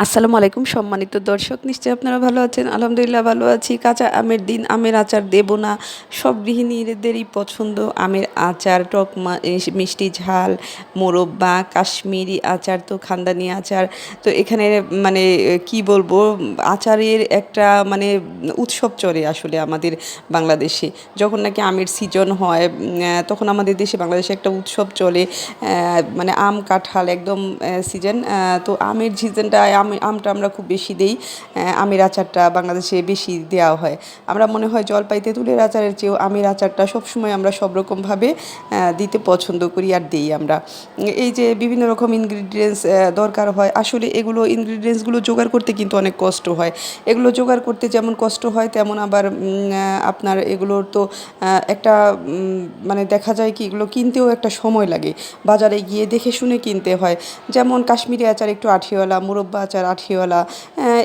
আসসালামু আলাইকুম সম্মানিত দর্শক, নিশ্চয়ই আপনারা ভালো আছেন? আলহামদুলিল্লাহ ভালো আছি। কাঁচা আমের দিন, আমের আচার দেব না। সব গৃহিণীদেরই পছন্দ আমের আচার, টক মিষ্টি ঝাল, মোরব্বা, কাশ্মীরি আচার তো খানদানি আচার। তো এখানে মানে কি বলব, আচারের একটা মানে উৎসব চলে আসলে আমাদের বাংলাদেশে। যখন নাকি আমের সিজন হয় তখন আমাদের দেশে, বাংলাদেশে একটা উৎসব চলে। মানে আম কাঁঠাল একদম সিজন তো আমের সিজনটায় আম, আমটা আমরা খুব বেশি দিই আমের আচারটা বাংলাদেশে বেশি দেওয়া হয়। আমরা মনে হয় জলপাই তেঁতুলের আচারের চেয়েও আমের আচারটা সবসময় আমরা সব রকমভাবে দিতে পছন্দ করি আর দিই আমরা। এই যে বিভিন্ন রকম ইনগ্রিডিয়েন্টস দরকার হয়, আসলে এগুলো ইনগ্রিডিয়েন্টসগুলো জোগাড় করতে কিন্তু অনেক কষ্ট হয়। এগুলো জোগাড় করতে যেমন কষ্ট হয়, তেমন আবার আপনার এগুলোর তো একটা মানে দেখা যায় কি, এগুলো কিনতেও একটা সময় লাগে। বাজারে গিয়ে দেখে শুনে কিনতে হয়। যেমন কাশ্মীরি আচার একটু আঠিওয়ালা, মুরব্বা আচার আঠিওয়ালা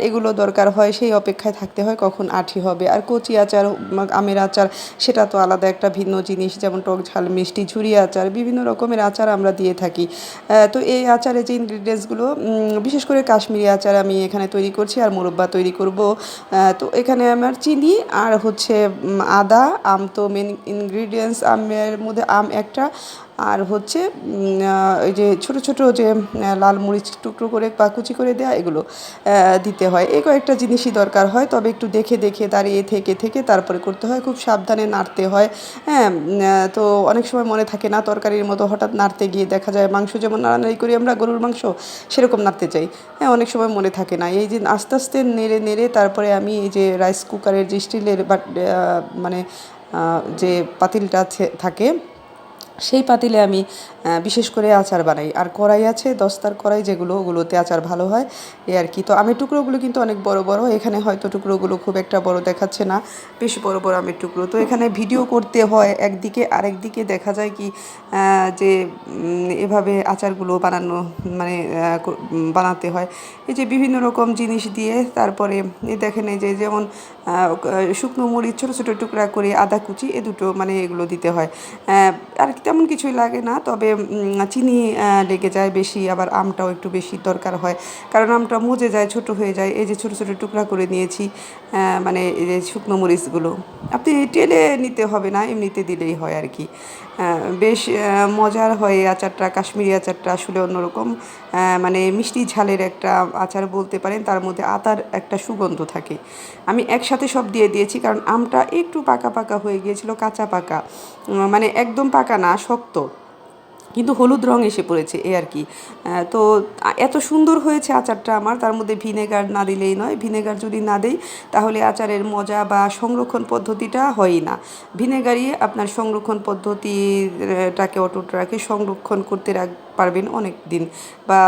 এগুলো দরকার হয়, সেই অপেক্ষায় থাকতে হয় কখন আঠি হবে। আর কচি আচার আমের আচার, সেটা তো আলাদা একটা ভিন্ন জিনিস, যেমন টক ঝাল, মিষ্টি, ঝুরি আচার, বিভিন্ন রকমের আচার আমরা দিয়ে থাকি। তো এই আচারে যে ইনগ্রিডিয়েন্টসগুলো বিশেষ করে কাশ্মীরি আচার আমি এখানে তৈরি করছি আর মুরব্বা তৈরি করব। তো এখানে আমার চিনি আর হচ্ছে আদা, আম তো মেন ইনগ্রিডিয়েন্টস আমের মধ্যে আম একটা আর হচ্ছে ওই যে ছোটো ছোটো যে লাল মরিচ টুকরো করে বা কুচি করে দেওয়া এগুলো দিতে হয়। এই কয়েকটা জিনিসই দরকার হয়, তবে একটু দেখে দেখে, দাঁড়িয়ে থেকে থেকে তারপরে করতে হয়। খুব সাবধানে নাড়তে হয়। হ্যাঁ তো অনেক সময় মনে থাকে না, তরকারির মতো হঠাৎ নাড়তে গিয়ে দেখা যায় মাংস যেমন নাড়ানাড়ি করি আমরা, গরুর মাংস সেরকম নাড়তে চাই। হ্যাঁ অনেক সময় মনে থাকে না। এই যে আস্তে আস্তে নেড়ে নেড়ে তারপরে আমি এই যে রাইস কুকারের যে স্টিলের বাট মানে যে পাতিলটা থাকে সেই পাতিলে আমি বিশেষ করে আচার বানাই। আর কড়াই আছে, দস্তার কড়াই যেগুলো, ওগুলোতে আচার ভালো হয় এই আর কি। তো আমের টুকরোগুলো কিন্তু অনেক বড় বড়। এখানে হয়তো টুকরোগুলো খুব একটা বড় দেখাচ্ছে না, বেশ বড় বড় আমের টুকরো। তো এখানে ভিডিও করতে হয় একদিকে, আরেকদিকে দেখা যায় কি যে এভাবে আচারগুলো বানানো মানে বানাতে হয়। এই যে বিভিন্ন রকম জিনিস দিয়ে, তারপরে দেখেন এই যে, যেমন শুকনো মরিচ, ছোটো ছোটো টুকরা করে আদা কুচি, এ দুটো মানে এগুলো দিতে হয়। আর তেমন কিছুই লাগে না, তবে চিনি লেগে যায় বেশি, আবার আমটাও একটু বেশি দরকার হয়। কারণ আমটা মজে যায়, ছোট হয়ে যায়, এই যে ছোটো ছোটো টুকরা করে নিয়েছি মানে এই যে শুকনো মরিচগুলো। আপনি টেলে নিতে হবে না, এমনিতে দিলেই হয় আর কি। বেশ মজার হয় আচারটা, কাশ্মীরি আচারটা আসলে অন্যরকম। মানে মিষ্টি ঝালের একটা আচার বলতে পারেন, তার মধ্যে আতার একটা সুগন্ধ থাকে। আমি একসাথে সব দিয়ে দিয়েছি, কারণ আমটা একটু পাকা পাকা হয়ে গিয়েছিল, কাঁচা পাকা। মানে একদম পাকা না, শক্ত। কিন্তু হলুদ রং এসে পড়েছে, এ আর কি। তো এত সুন্দর হয়েছে আচারটা আমার, তার মধ্যে ভিনেগার না দিলেই নয়। ভিনেগার যদি না দেই, তাহলে আচারের মজা বা সংরক্ষণ পদ্ধতিটা হয়ই না। ভিনেগারই আপনার সংরক্ষণ পদ্ধতিটাকে অটুট রাখে, সংরক্ষণ করতে রাখ, পারবেন অনেক দিন বা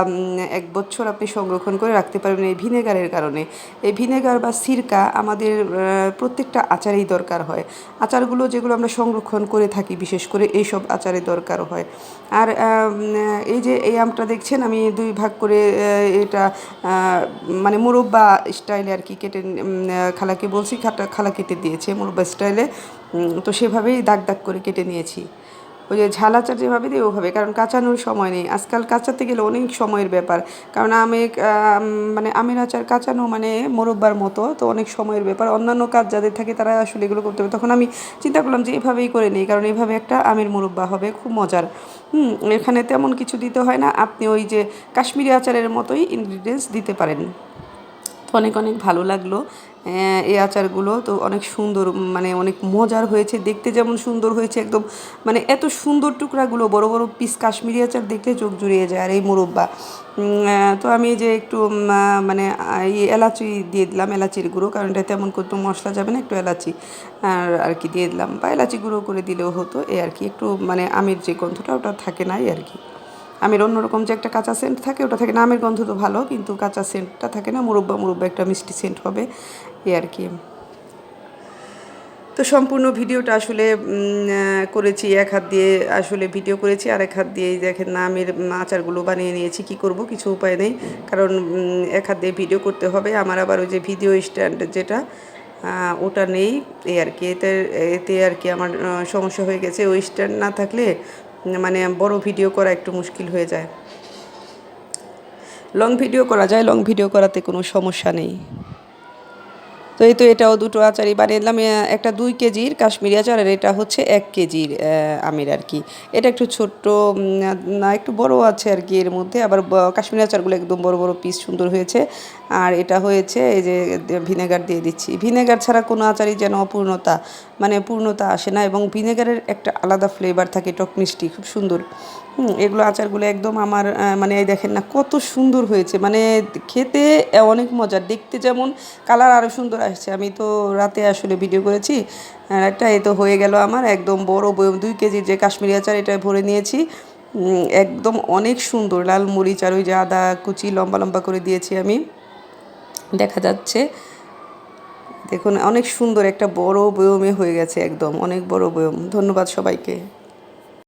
এক বছর আপনি সংরক্ষণ করে রাখতে পারবেন এই ভিনেগারের কারণে। এই ভিনেগার বা সিরকা আমাদের প্রত্যেকটা আচারেই দরকার হয়। আচারগুলো যেগুলো আমরা সংরক্ষণ করে থাকি, বিশেষ করে এইসব আচারে দরকার হয়। আর এই যে এই আমটা দেখছেন, আমি দুই ভাগ করে এটা মানে মুরব্বা স্টাইলে আর কি কেটে খালাকে বলছি খালা কেটে দিয়েছে মুরব্বা স্টাইলে। তো সেভাবেই দাগ দাগ করে কেটে নিয়েছি। ওই যে ঝাল আচার যেভাবে দিই ওভাবে, কারণ কাঁচানোর সময় নেই। আজকাল কাঁচাতে গেলে অনেক সময়ের ব্যাপার। কারণ আমি মানে আমের আচার কাঁচানো মানে মোরব্বার মতো, তো অনেক সময়ের ব্যাপার। অন্যান্য কাজ যাদের থাকে তারা আসলে এগুলো করতে হবে তখন আমি চিন্তা করলাম যে এভাবেই করে নিই, কারণ এভাবে একটা আমের মোরব্বা হবে, খুব মজার। হুম, এখানে তেমন কিছু দিতে হয় না। আপনি ওই যে কাশ্মীরি আচারের মতোই ইনগ্রিডিয়েন্টস দিতে পারেন। অনেক অনেক ভালো লাগল। এই আচারগুলো তো অনেক সুন্দর মানে অনেক মজার হয়েছে। দেখতে যেমন সুন্দর হয়েছে একদম মানে এত সুন্দর টুকরাগুলো, বড় বড় পিস কাশ্মীরি আচার দেখলে চোখ জুড়িয়ে যায়, আর এই মুরব্বা। তো আমি যে একটু মানে এই এলাচি দিয়ে দিলাম, এলাচির গুঁড়ো, কারণ এটা তেমন কোনো মশলা যাবে না, একটু এলাচি। আর আর কি দিয়ে দিলাম, বা এলাচি গুঁড়ো করে দিলেও হতো এ আর কি। একটু মানে আমের যে গন্ধটা, ওটা থাকে না এই আর কি। আমের অন্যরকম যে একটা কাঁচা সেন্ট থাকে, ওটা থাকে না। আমের গন্ধ তো ভালো, কিন্তু কাঁচা সেন্টটা থাকে না। মুরব্বা মুরব্বা একটা মিষ্টি সেন্ট হবে এই আর কি। তো সম্পূর্ণ ভিডিওটা আসলে করেছি। এক হাত দিয়ে আসলে ভিডিও করেছি, আর এক হাত দিয়েই দেখেন না আমের আচারগুলো বানিয়ে নিয়েছি। কি করব? কিছু উপায় নেই। কারণ এক হাত দিয়ে ভিডিও করতে হবে। আমার আবার ওই যে ভিডিও স্ট্যান্ড যেটা ওটা নেই। এই আর কি। এতে এতে আর কি আমার সমস্যা হয়ে গেছে। ওই স্ট্যান্ড না থাকলে মানে বড় ভিডিও করা একটু মুশকিল হয়ে যায়। লং ভিডিও করা যায় লং ভিডিও করাতে কোনো সমস্যা নেই। তো এই তো এটাও দুটো আচারই বানিয়ে দিলাম একটা দুই কেজির কাশ্মীরি আচার আর এটা হচ্ছে এক কেজির আমের আর কি। এটা একটু ছোট্ট না, একটু বড় আছে আর কি এর মধ্যে। আবার কাশ্মীরি আচারগুলো একদম বড় বড় পিস সুন্দর হয়েছে। আর এটা হয়েছে এই যে ভিনেগার দিয়ে দিচ্ছি। ভিনেগার ছাড়া কোনো আচারই যেন অপূর্ণতা মানে পূর্ণতা আসে না এবং ভিনেগারের একটা আলাদা ফ্লেভার থাকে, টক মিষ্টি, খুব সুন্দর। এগুলো আচারগুলো একদম আমার মানে এই দেখেন না, কত সুন্দর হয়েছে। মানে খেতে অনেক মজা দেখতে যেমন কালার আরও সুন্দর আসছে। আমি তো রাতে আসলে ভিডিও করেছি। আর একটা এ তো হয়ে গেল আমার একদম বড় বয়ম, দুই কেজির যে কাশ্মীরি আচার এটা ভরে নিয়েছি। একদম অনেক সুন্দর লাল মরিচ আর ওই যে আদা কুচি লম্বা লম্বা করে দিয়েছি আমি। দেখা যাচ্ছে। দেখুন, অনেক সুন্দর একটা বড় বয়মে হয়ে গেছে একদম, অনেক বড় বয়ম। ধন্যবাদ সবাইকে।